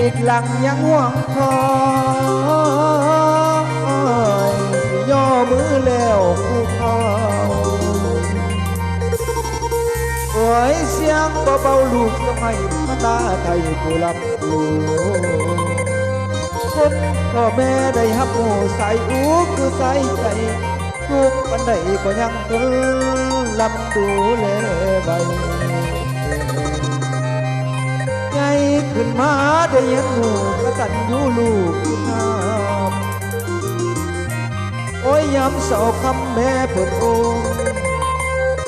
ดีตหลังยังห่วงคอยสิย่อมือแล้วคู่เขาโอ้ยเสียงเบาๆลูกทำไขึ้นมาได้ยังหนูกระตันยูลูกน้ำโอ้ยย้ำเสาคำแม่เปิดโอม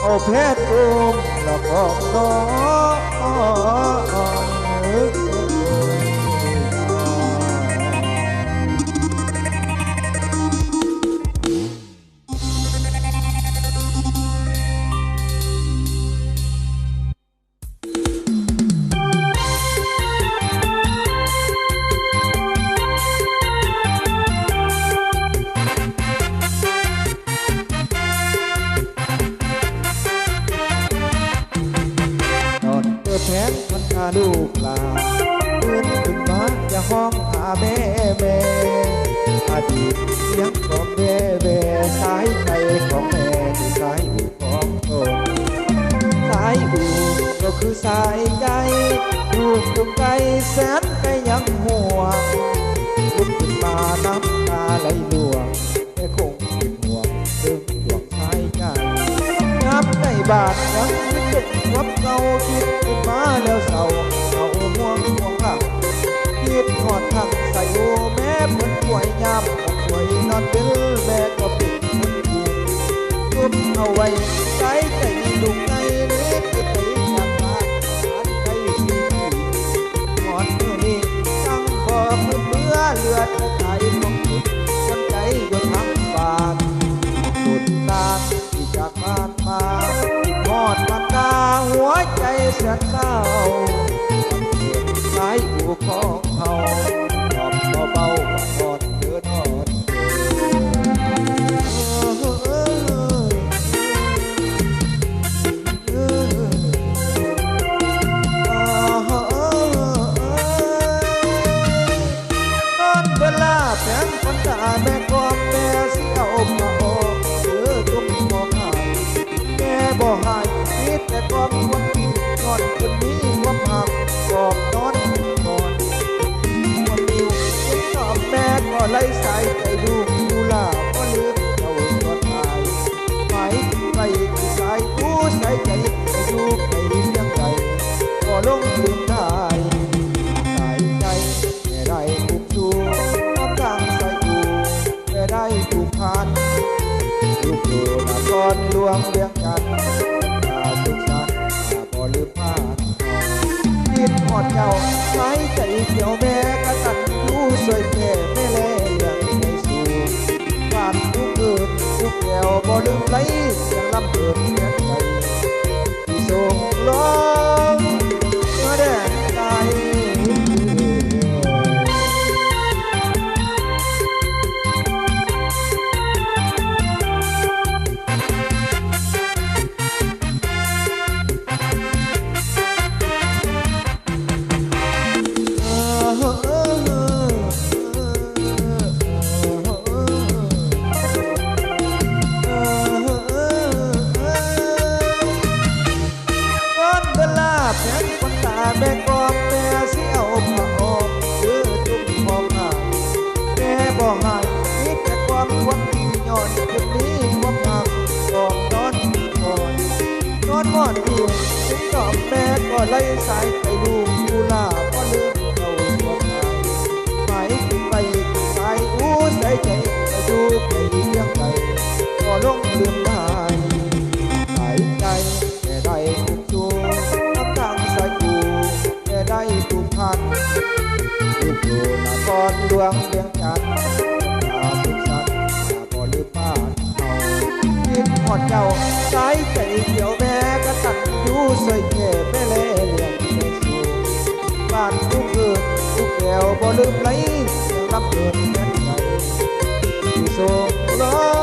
เอาแพทย์โอมแล้วก็น้อง ลูกลาเพื่อนขึ้นมาจะห้องหาแม่แม่อดีตเสียงของแม่แม่สายใจของแม่ที่สายอู่ของตนสายอู่ก็คือสายใจลูกอยู่ไกลแสนไกลยังห่วงลุกขึ้นมาน้ำตาไหลหลวงแม่คงเป็นห่วงเรื่องดวงสายใจน้ำในบาทยัง รับเก่าคิดขึ้นมาแล้วเศร้าเศร้าห่วงห่วงหักคิดหอดทาง วใจเสียเศร้าเก็บสายอูของเขาตอบเบาๆว่าท อนเวลาแผนนตาแม่กอมแม่เสียวพระอกเสือตุ้มบ่หายแม่บ่หายคิดแต่กอมคนที่นอนคนนี้ความหักกอบนอนก่อนคนนิวคิดตอบแม่ก็ไล่สายใจลูกดูลาก็ลืมเจ้าตัวตายหมไปสายผู้สายใจอยู่ไปเลี้ยงใจก็ลงลืมได้สายใจแม่ได้ถูกชูน้ำตางใส่อูแม่ได้ถูกพันลูกอยู่นครหลวงเวียงจันทร์ อดเจ้าสายใจเขียวแม่กระตันรู้สวยแก่แม่แลเลี้ยงในสู่ความทุกเกิดทุกแก้วบ่ลืมไหลเสียงลำเกิดเสียง ถึงดอกแม่ก็ไล่สายไปลูกกุหลาบก็ลืมเอาตัวหายหมายถึงไปสายอู้สายใจไปดูไปเลี้ยงไปก็ลงลืมได้หายใจแม่ได้ถูกจูน้ำตาใส่กูแม่ได้ถูกพันลูกอยู่นครหลวงเวียงจันทร์ตาทุก อดเจ้าสายใจเขียวแม่กระตันยูสวยแก่แม่เล่เลี้ยงแม่สูบ้านทุกเกิดทุกแก้วบ่ลืมไหลรับเกิดแม่ใจที่ทรง